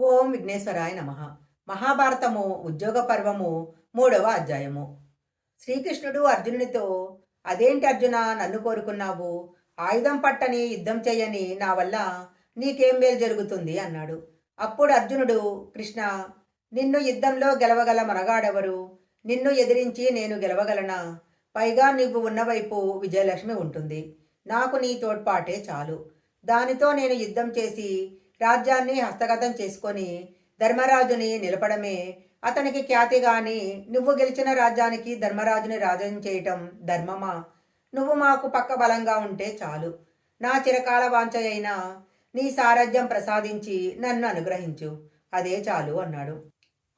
ఓం విఘ్నేశ్వరాయ నమ. మహాభారతము ఉద్యోగ పర్వము మూడవ అధ్యాయము. శ్రీకృష్ణుడు అర్జునునితో అదేంటి అర్జున నన్ను కోరుకున్నావు? ఆయుధం పట్టని యుద్ధం చేయని నా వల్ల నీకేం మేలు జరుగుతుంది? అన్నాడు. అప్పుడు అర్జునుడు కృష్ణ నిన్ను యుద్ధంలో గెలవగల మనగాడెవరు నిన్ను ఎదిరించి నేను గెలవగలనా? పైగా నువ్వు ఉన్నవైపు విజయలక్ష్మి ఉంటుంది. నాకు నీ తోడ్పాటే చాలు. దానితో నేను యుద్ధం చేసి రాజ్యాన్ని హస్తగతం చేసుకొని ధర్మరాజుని నిలపడమే. అతనికి ఖ్యాతి గాని నువ్వు గెలిచిన రాజ్యానికి ధర్మరాజుని రాజం చేయటం ధర్మమా? నువ్వు మాకు పక్క బలంగా ఉంటే చాలు. నా చిరకాల వాంఛ అయిన నీ సారథ్యం ప్రసాదించి నన్ను అనుగ్రహించు. అదే చాలు అన్నాడు.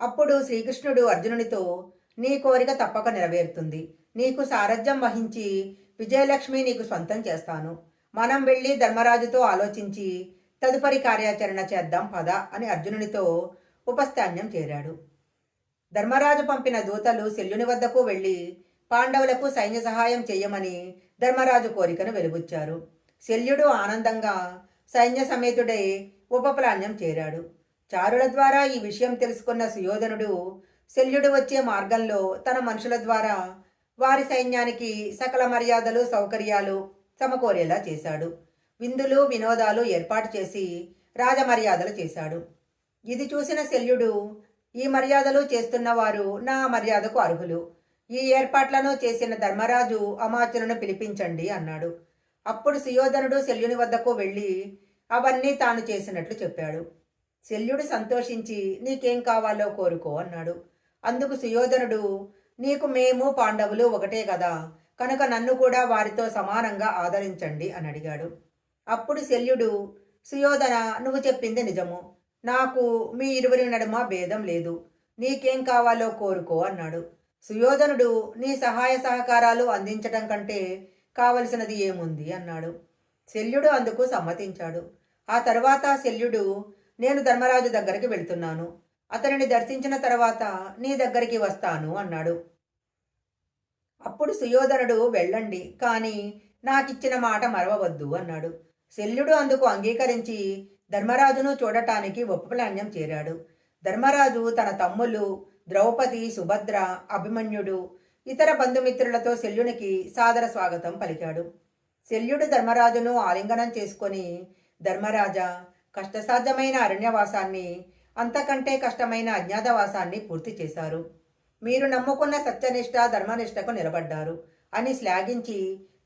అప్పుడు శ్రీకృష్ణుడు అర్జునునితో నీ కోరిక తప్పక నెరవేరుతుంది. నీకు సారథ్యం వహించి విజయలక్ష్మి నీకు సొంతం చేస్తాను. మనం వెళ్ళి ధర్మరాజుతో ఆలోచించి తదుపరి కార్యాచరణ చేద్దాం పద అని అర్జునునితో ఉపస్థాన్యం చేరాడు. ధర్మరాజు పంపిన దూతలు శల్యుని వద్దకు వెళ్ళి పాండవులకు సైన్య సహాయం చేయమని ధర్మరాజు కోరికను వెలుబుచ్చారు శల్యుడు ఆనందంగా సైన్య సమేతుడై ఉపప్రాణ్యం చేరాడు. చారుల ద్వారా ఈ విషయం తెలుసుకున్న సుయోధనుడు శల్యుడు వచ్చే మార్గంలో తన మనుషుల ద్వారా వారి సైన్యానికి సకల మర్యాదలు సౌకర్యాలు సమకూరేలా చేశాడు. విందులు వినోదాలు ఏర్పాటు చేసి రాజమర్యాదలు చేశాడు. ఇది చూసిన శల్యుడు ఈ మర్యాదలు చేస్తున్నవారు నా మర్యాదకు అర్హులు. ఈ ఏర్పాట్లను చేసిన ధర్మరాజు అమాత్యులను పిలిపించండి అన్నాడు. అప్పుడు సుయోధనుడు శల్యుని వద్దకు వెళ్ళి అవన్నీ తాను చేసినట్లు చెప్పాడు. శల్యుడు సంతోషించి నీకేం కావాలో కోరుకో అన్నాడు. అందుకు సుయోధనుడు నీకు మేము పాండవులు ఒకటే కదా కనుక నన్ను కూడా వారితో సమానంగా ఆదరించండి అని అడిగాడు. అప్పుడు శల్యుడు సుయోధన నువ్వు చెప్పింది నిజము. నాకు మీ ఇరువురి నడుమ భేదం లేదు. నీకేం కావాలో కోరుకో అన్నాడు. సుయోధనుడు నీ సహాయ సహకారాలు అందించటం కంటే కావలసినది ఏముంది అన్నాడు. శల్యుడు అందుకు సమ్మతించాడు. ఆ తర్వాత శల్యుడు నేను ధర్మరాజు దగ్గరికి వెళ్తున్నాను. అతనిని దర్శించిన తర్వాత నీ దగ్గరికి వస్తాను అన్నాడు. అప్పుడు సుయోధనుడు వెళ్ళండి కానీ నాకిచ్చిన మాట మరవవద్దు అన్నాడు. శల్యుడు అందుకు అంగీకరించి ధర్మరాజును చూడటానికి ఉపప్లాన్యం చేరాడు. ధర్మరాజు తన తమ్ములు ద్రౌపది సుభద్ర అభిమన్యుడు ఇతర బంధుమిత్రులతో శల్యునికి సాదర స్వాగతం పలికాడు. శల్యుడు ధర్మరాజును ఆలింగనం చేసుకొని ధర్మరాజా కష్టసాధ్యమైన అరణ్యవాసాన్ని అంతకంటే కష్టమైన అజ్ఞాతవాసాన్ని పూర్తి చేశారు. మీరు నమ్ముకున్న సత్యనిష్ట ధర్మనిష్టకు నిలబడ్డారు అని శ్లాఘించి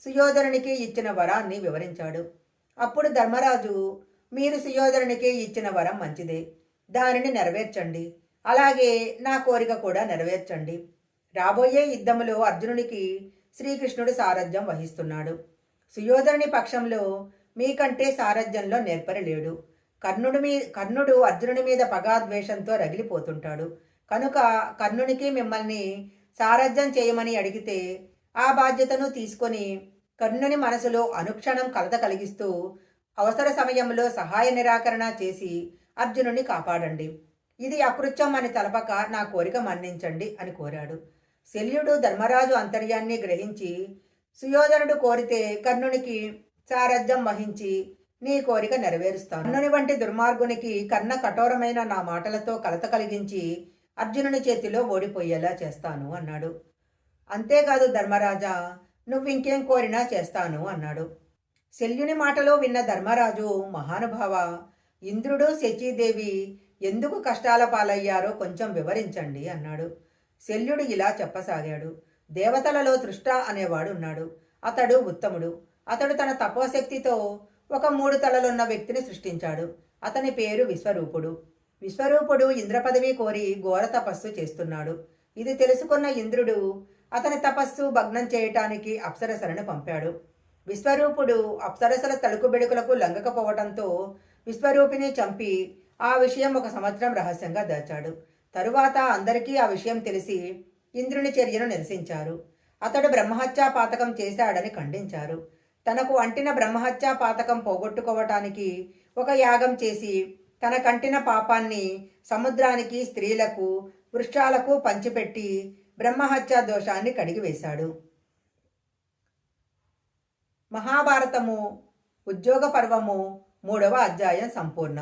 సుయోధనునికి ఇచ్చిన వరాన్ని వివరించాడు. అప్పుడు ధర్మరాజు మీరు సుయోధనునికి ఇచ్చిన వరం మంచిదే. దానిని నెరవేర్చండి. అలాగే నా కోరిక కూడా నెరవేర్చండి. రాబోయే యుద్ధములో అర్జునునికి శ్రీకృష్ణుడు సారథ్యం వహిస్తున్నాడు. సుయోధనుని పక్షంలో మీకంటే సారథ్యంలో నేర్పరలేడు. కర్ణుడు మీ కర్ణుడు అర్జునుడి మీద పగాద్వేషంతో రగిలిపోతుంటాడు. కనుక కర్ణునికి మిమ్మల్ని సారథ్యం చేయమని అడిగితే ఆ బాధ్యతను తీసుకొని కర్ణుని మనసులో అనుక్షణం కలత కలిగిస్తూ అవసర సమయంలో సహాయ నిరాకరణ చేసి అర్జునుని కాపాడండి. ఇది అకృత్యం అని తలపక నా కోరిక మన్నించండి అని కోరాడు. శల్యుడు ధర్మరాజు అంతర్యాన్ని గ్రహించి సుయోధనుడు కోరితే కర్ణునికి సారథ్యం వహించి నీ కోరిక నెరవేరుస్తాను. కర్ణుని వంటి దుర్మార్గునికి కర్ణ కఠోరమైన నా మాటలతో కలత కలిగించి అర్జునుని చేతిలో ఓడిపోయేలా చేస్తాను అన్నాడు. అంతేకాదు ధర్మరాజా నువ్వు ఇంకేం కోరినా చేస్తాను అన్నాడు. శల్యుని మాటలో విన్న ధర్మరాజు మహానుభావ ఇంద్రుడు శచీదేవి ఎందుకు కష్టాల పాలయ్యారో కొంచెం వివరించండి అన్నాడు. శల్యుడు ఇలా చెప్పసాగాడు. దేవతలలో తృష్ట అనేవాడు ఉన్నాడు. అతడు ఉత్తముడు. అతడు తన తపోశక్తితో ఒక మూడు తలలున్న వ్యక్తిని సృష్టించాడు. అతని పేరు విశ్వరూపుడు. విశ్వరూపుడు ఇంద్రపదవి కోరి ఘోర తపస్సు చేస్తున్నాడు. ఇది తెలుసుకున్న ఇంద్రుడు అతని తపస్సు భగ్నం చేయటానికి అప్సరసలను పంపాడు. విశ్వరూపుడు అప్సరసల తలుకు బెడుకులకు లంగకపోవటంతో విశ్వరూపిని చంపి ఆ విషయం ఒక సంవత్సరం రహస్యంగా దాచాడు. తరువాత అందరికీ ఆ విషయం తెలిసి ఇంద్రుని చర్యను నిరసించారు. అతడు బ్రహ్మహత్యా పాతకం చేశాడని ఖండించారు. తనకు అంటిన బ్రహ్మహత్యా పాతకం పోగొట్టుకోవటానికి ఒక యాగం చేసి తన కంటిన పాపాన్ని సముద్రానికి స్త్రీలకు వృక్షాలకు పంచిపెట్టి బ్రహ్మహత్యా దోషాన్ని కడిగివేశాడు మహాభారతము ఉద్యోగ పర్వము మూడవ అధ్యాయం సంపూర్ణం.